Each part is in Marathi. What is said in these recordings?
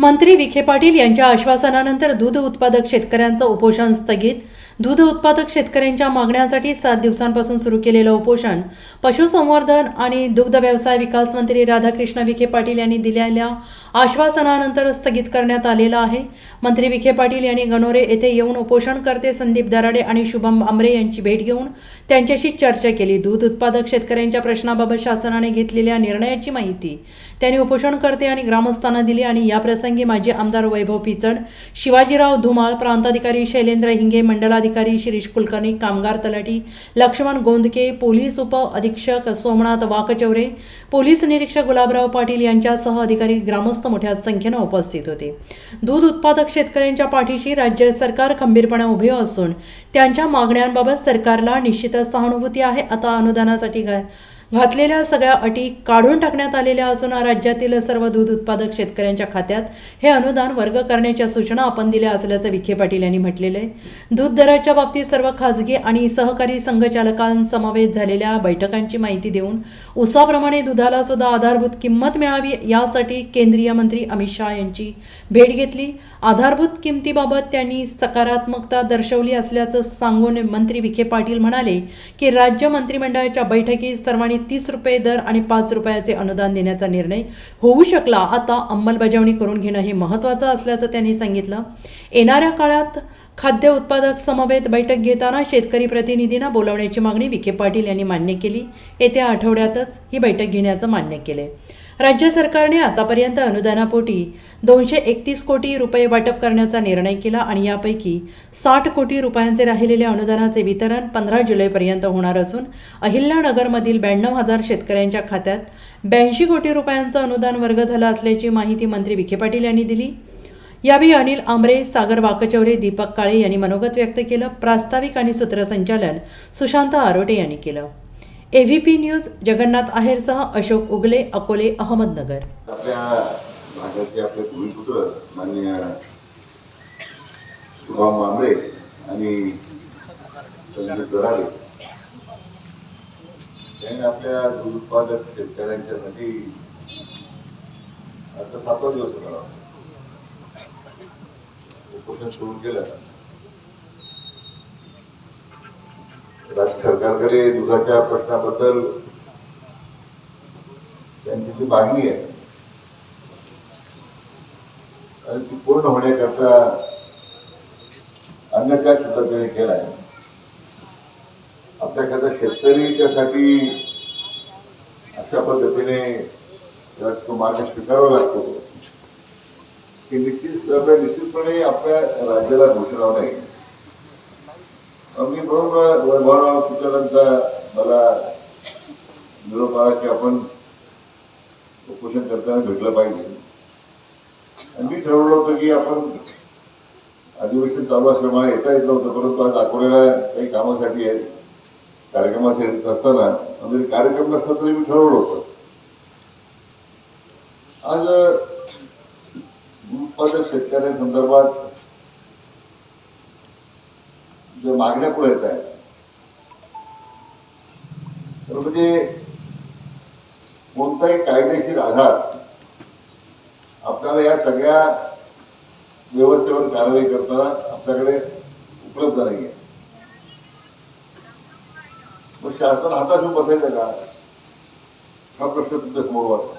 मंत्री विखे पाटील यांच्या आश्वासनानंतर दूध उत्पादक शेतकऱ्यांचं उपोषण स्थगित दूध उत्पादक शेतकऱ्यांच्या मागण्यांसाठी सात दिवसांपासून सुरू केलेलं उपोषण पशुसंवर्धन आणि दुग्ध व्यवसाय विकास मंत्री राधाकृष्ण विखे पाटील यांनी दिलेल्या आश्वासनानंतर स्थगित करण्यात आलेलं आहे. मंत्री विखे पाटील यांनी गणोरे येथे येऊन उपोषणकर्ते संदीप दराडे आणि शुभम आमरे यांची भेट घेऊन त्यांच्याशी चर्चा केली. दूध उत्पादक शेतकऱ्यांच्या प्रश्नाबाबत शासनाने घेतलेल्या निर्णयाची माहिती त्यांनी उपोषणकर्ते आणि ग्रामस्थांना दिली आणि याप्रसंगी माजी आमदार वैभव पिचड शिवाजीराव धुमाळ प्रांताधिकारी शैलेंद्र हिंगे मंडलाधिकारी शिरीष कुलकर्णी कामगार तलाठी लक्ष्मण गोंदके पोलीस उप अधीक्षक सोमनाथ वाकचौरे पोलीस निरीक्षक गुलाबराव पाटील यांच्यासह अधिकारी ग्रामस्थ मोठ्या संख्येनं उपस्थित होते. दूध उत्पादक शेतकऱ्यांच्या पाठीशी राज्य सरकार खंबीरपणे उभे असून त्यांच्या मागण्यांबाबत सरकारला निश्चितच सहानुभूती आहे आता अनुदानासाठी घातलेल्या सगळ्या अटी काढून टाकण्यात आलेल्या असून राज्यातील सर्व दूध उत्पादक शेतकऱ्यांच्या खात्यात हे अनुदान वर्ग करण्याच्या सूचना आपण दिल्या असल्याचं विखे पाटील यांनी म्हटलेलं आहे. दूध दराच्या बाबतीत सर्व खाजगी आणि सहकारी संघचालकांसमवेत झालेल्या बैठकांची माहिती देऊन उसाप्रमाणे दुधाला सुद्धा आधारभूत किंमत मिळावी यासाठी केंद्रीय मंत्री अमित शहा यांची भेट घेतली. आधारभूत किमतीबाबत त्यांनी सकारात्मकता दर्शवली असल्याचं सांगून मंत्री विखे पाटील म्हणाले की राज्य मंत्रिमंडळाच्या बैठकीत सर्वांनी तीस रुपये दर आणि पाच रुपयाचे अनुदान देण्याचा निर्णय होऊ शकला. आता अंमलबजावणी करून घेणं हे महत्त्वाचं असल्याचं त्यांनी सांगितलं. येणाऱ्या काळात खाद्य उत्पादक समवेत बैठक घेताना शेतकरी प्रतिनिधींना बोलावण्याची मागणी विखे पाटील यांनी मान्य केली. येत्या आठवड्यातच ही बैठक घेण्याचं मान्य केले राज्य सरकारने आतापर्यंत अनुदानापोटी दोनशे एकतीस कोटी रुपये वाटप करण्याचा निर्णय केला आणि यापैकी साठ कोटी रुपयांचे राहिलेले अनुदानाचे वितरण पंधरा जुलैपर्यंत होणार असून अहिल्यानगरमधील ब्याण्णव हजार शेतकऱ्यांच्या खात्यात ब्याऐंशी कोटी रुपयांचं अनुदान वर्ग झाला असल्याची माहिती मंत्री विखे पाटील यांनी दिली. यावेळी अनिल आंबरे सागर वाकचौरे दीपक काळे यांनी मनोगत व्यक्त केलं. प्रास्ताविक आणि सूत्रसंचालन सुशांत आरोटे यांनी केलं. एव्हीपी न्यूज जगन्नाथ आहेरसह अशोक उगले अकोले अहमदनगर. आपल्या भागाचे आपले भूमिपुत्र माननीय शुभम आणि दराडे त्यांनी आपल्या दूध उत्पादक शेतकऱ्यांच्यासाठी आता सातवा दिवस होता उपोषण सुरू केलं. राज्य सरकारकडे दुधाच्या प्रश्नाबद्दल त्यांची जी मागणी आहे आणि ती पूर्ण होण्याकरता अन्य काय सुद्धा त्यांनी केलाय शेतकरी शेतकरीच्यासाठी अशा पद्धतीने तो मार्ग स्वीकारावा लागतो. की निश्चित निश्चितपणे आपल्या राज्याला घोषणा नाही मी बरोबर वैभवराव तुझ्यानंतर मला निरोप आला की आपण उपोषण करताना भेटलं पाहिजे. आणि मी ठरवलं होतं की आपण अधिवेशन चालू असल्यामुळे येता येत नव्हतं परंतु आज अकोल्याला काही कामासाठी आहे कार्यक्रमासाठी असताना म्हणजे कार्यक्रम नसता तरी मी ठरवलं होतं. आज दूध उत्पादक शेतकऱ्यांसंदर्भात जो मागण्या पुढे येत आहेत. तर म्हणजे कोणताही कायदेशीर आधार आपल्याला या सगळ्या व्यवस्थेवर कारवाई करताना आपल्याकडे उपलब्ध नाही आहे मग शासन हाताशी बसायचं का? हा प्रश्न तुमच्यासमोर वाटतो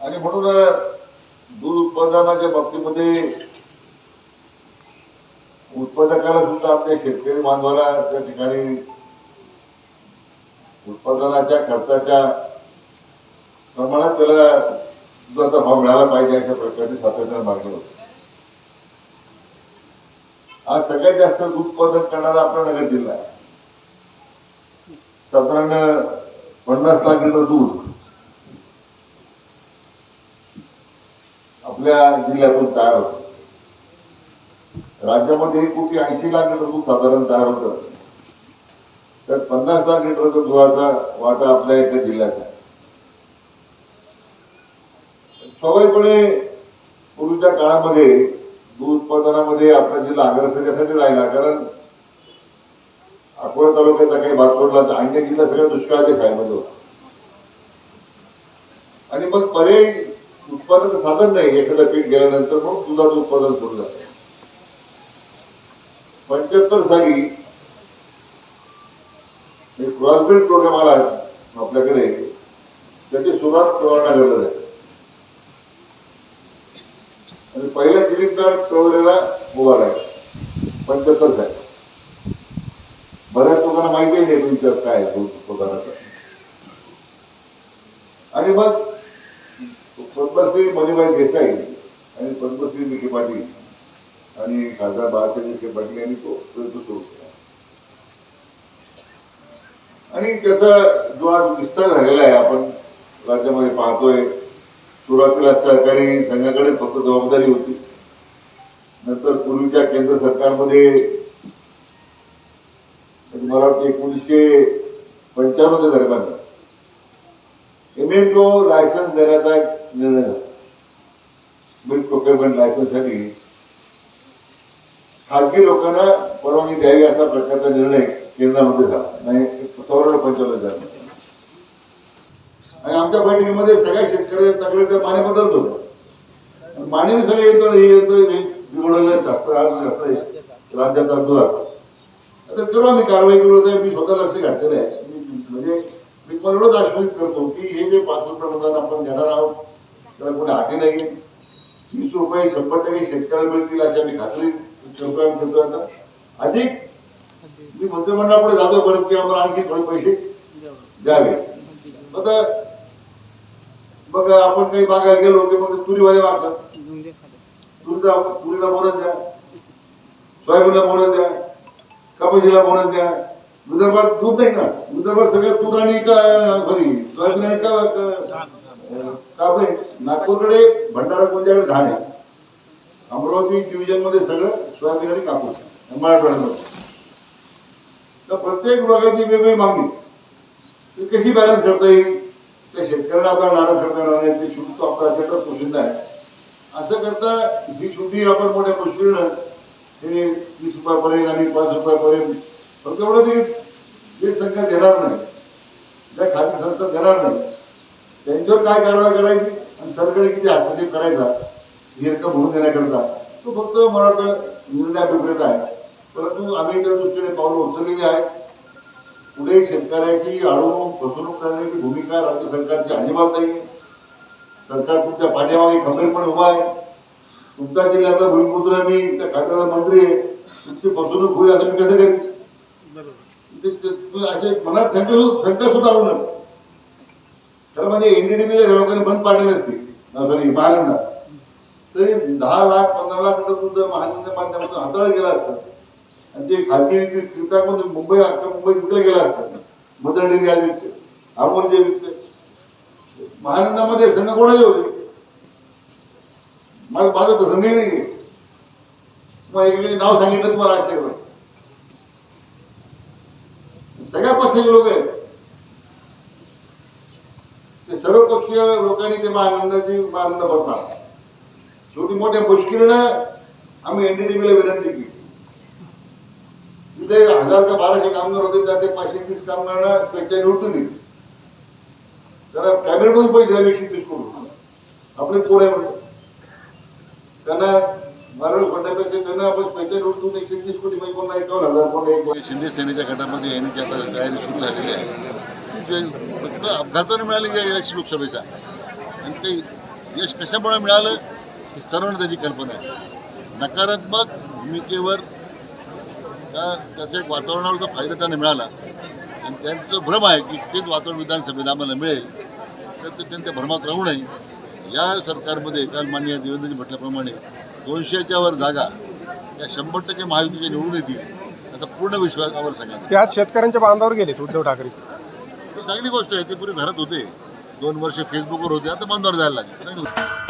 आणि म्हणून दूध उत्पादनाच्या बाबतीमध्ये उत्पादकाला सुद्धा आपल्या शेतकरी बांधवाला त्या ठिकाणी उत्पादनाच्या खर्चाच्या प्रमाणात त्याला दुधाचा भाव मिळाला पाहिजे अशा प्रकारची सातत्याने मागणी होती. आज सगळ्यात जास्त दूध उत्पादन करणारा आपला नगर जिल्हा आहे. साधारण पन्नास लाख लिटर दूध आपल्या जिल्ह्यातून तयार होतं. राज्यामध्ये एक कोटी ऐंशी लाख लिटर दूध साधारण तयार होतं. तर पन्नास लाख लिटरचा दुधाचा वाटा आपल्या इथे जिल्ह्याचा सवयपणे पूर्वीच्या काळामध्ये दूध उत्पादनामध्ये आपला जिल्हा अग्रसर्यासाठी राहिला. कारण अकोला तालुक्याचा काही भाग सोडला तर अन्य जिल्हा सगळ्या दुष्काळाच्या खायमध्ये होता. आणि मग पर्याय उत्पादनाचं साधन नाही. एखादं पीक गेल्यानंतर मग दुधाचं उत्पादन सुरू झालं. पंच्याहत्तर साली क्रॉसबिल्ड प्रोग्राम आला आपल्याकडे. त्याची सुरुवात प्रवारनगरला आहे आणि पहिल्या चिलिंग प्लांट प्रवलेला आहे. पंच्याहत्तर साली. बऱ्याच लोकांना माहिती नाही विचार काय पगाराचा. आणि मग पद्मश्री मणिबाई देसाई आणि पद्मश्री विखे पाटील आणि खासदार बाळासाहेब विखे पाटील यांनी तो प्रयत्न सुरू केला आणि त्याचा जो आज विस्तार झालेला आहे आपण राज्यामध्ये पाहतोय सुरुवातीला सहकारी संघाकडे फक्त जबाबदारी होती. नंतर पूर्वीच्या केंद्र सरकारमध्ये म्हणजे मला वाटतं एकोणीसशे पंच्याण्णवच्या दरम्यान एम एम लायसन्स देण्याचा निर्णय झाला. मिल्क प्रोक्युरमेंट लायसन्ससाठी खाजगी लोकांना परवानगी द्यावी असा प्रकारचा निर्णय केंद्रामध्ये झाला. नाही चौऱ्याण्णव पंच्याण्णव झाला. आणि आमच्या बैठकीमध्ये सगळ्या शेतकऱ्याच्या तक्रारी त्या माने बदलत होत्या. मानेने सगळे यंत्र हे यंत्र बिघडवलं शास्त्र राज्यात दुधात आता करू आम्ही कारवाई करू आहे मी स्वतः लक्ष घातलेलं आहे. मी- म्हणजे मी तुम्हाला एवढंच आश्वासित करतो की हे जे पाच रुपये अनुदान आपण देणार आहोत त्याला कोणी हाती नाही वीस रुपये शंभर टक्के शेतकऱ्याला मिळतील अशी आम्ही खात्री रुपये देतो आता. अधिक मी मंत्रिमंडळापुढे जातो परत की आम्हाला आणखी थोडे पैसे द्यावे. आता मग आपण काही मागायला गेलो की मग तुरीवाले मागतात. तुरीला तुरीला बोनस द्या. सोयाबीनला बोनस द्या. कपाशीला बोनस द्या. विदर्भात दूध नाही ना. विदर्भात सगळं तूर आणि का सॉरी सोयाबीन आणि का का- कापडे नागपूरकडे भंडारा कोणत्याकडे धान आहे? अमरावती डिव्हिजनमध्ये सगळं सोयाबीन आणि कापूस मराठवाड्यामध्ये तर प्रत्येक विभागाची वेगवेगळी मागणी. ती कशी बॅलन्स करता येईल? त्या शेतकऱ्यांना आपला नाराज करता येणार नाही. ते शुल्क आपला अत्यंत पोशिंदा आहे. असं करता ही शुद्धी आपण मोठ्या मुश्किलीनं हे वीस रुपयापर्यंत आणि पाच रुपयापर्यंत फक्त एवढं की जे संख्या देणार नाही ज्या खाजगी संस्था देणार नाही त्यांच्यावर काय कारवाई करायची आणि सरकारने किती हस्तक्षेप करायचा ही रक्कम होऊन देण्याकरता तो फक्त मला वाटतं निर्णय अभिप्रेत आहे. परंतु आम्ही त्या दृष्टीने पावलं उचललेली आहे. पुढे शेतकऱ्याची आळवणूक फसवणूक करण्याची भूमिका राज्य सरकारची अजिबात नाही. सरकार तुमच्या पाठीमागे खंबीरपणे उभा आहे. तुमच्या जिल्ह्याचा भूमिपुत्र मी त्या खात्याचा मंत्री आहे. तुमची फसवणूक होईल असं मी कसं करेन? असे मनात शंका सु- शंका सुद्धा आलं नका खरं म्हणजे एनडीडीबी लोकांनी बंद पाडले नसते सॉरी महाराजांना तरी दहा लाख पंधरा लाख लिटर दूध जर महाजनच्या माध्यमातून हाताळलं गेलं असतं आणि ते खाजगी विक्री फ्लिपकार्टमध्ये मुंबई अख्ख्या मुंबईत विकलं गेलं असतं मदर डेअरी आज विकते अमोल जे विकते. महानंदामध्ये संघ कोणाचे होते? मला माझं तर संघही नाही मग एकेकाचे नाव सांगितलं तुम्हाला आश्चर्य सगळ्या पक्षाचे लोक आहेत. ते सर्व पक्षीय लोकांनी ते महानंदाची महानंद बनणार शेवटी मोठ्या मुश्किलीनं आम्ही एनडीडीबीला विनंती केली. तिथे हजार का बाराशे कामगार होते त्या ते पाचशे तीस कामगारांना स्वेच्छा निवडून दिली. त्याला कॅबिनेटमधून पैसे द्यावे एकशे तीस करून आपले पोर आहे म्हणजे त्यांना मराठी म्हणण्यापेक्षा त्यांना आपण स्वेच्छा निवडून एकशे तीस कोटी पैकी एकावन्न हजार कोण एक शिंदे सेनेच्या गटामध्ये येण्याची आता तयारी सुरू झालेली आहे. फक्त अपघाताने मिळाली या लोकसभेचा. आणि ते यश कशामुळे मिळालं? हे सर्वांना त्याची कल्पना आहे. नकारात्मक भूमिकेवर त्या त्याच्या एक वातावरणावर जो फायदा त्यांना मिळाला आणि त्यांचं भ्रम आहे की तेच वातावरण विधानसभेला आम्हाला मिळेल तर ते त्यांच्या भ्रमात राहू नये. या सरकारमध्ये काल माननीय देवेंद्रजी म्हटल्याप्रमाणे दोनशेच्या वर जागा या शंभर टक्के महायुतीच्या निवडून येतील याचा पूर्ण विश्वासावर सगळ्यांना ते आज शेतकऱ्यांच्या बांधावर गेलेत उद्धव ठाकरे. ही चांगली गोष्ट आहे ती पूर्वी घरात होते. दोन वर्ष फेसबुकवर होते आता बंदावर जायला लागले.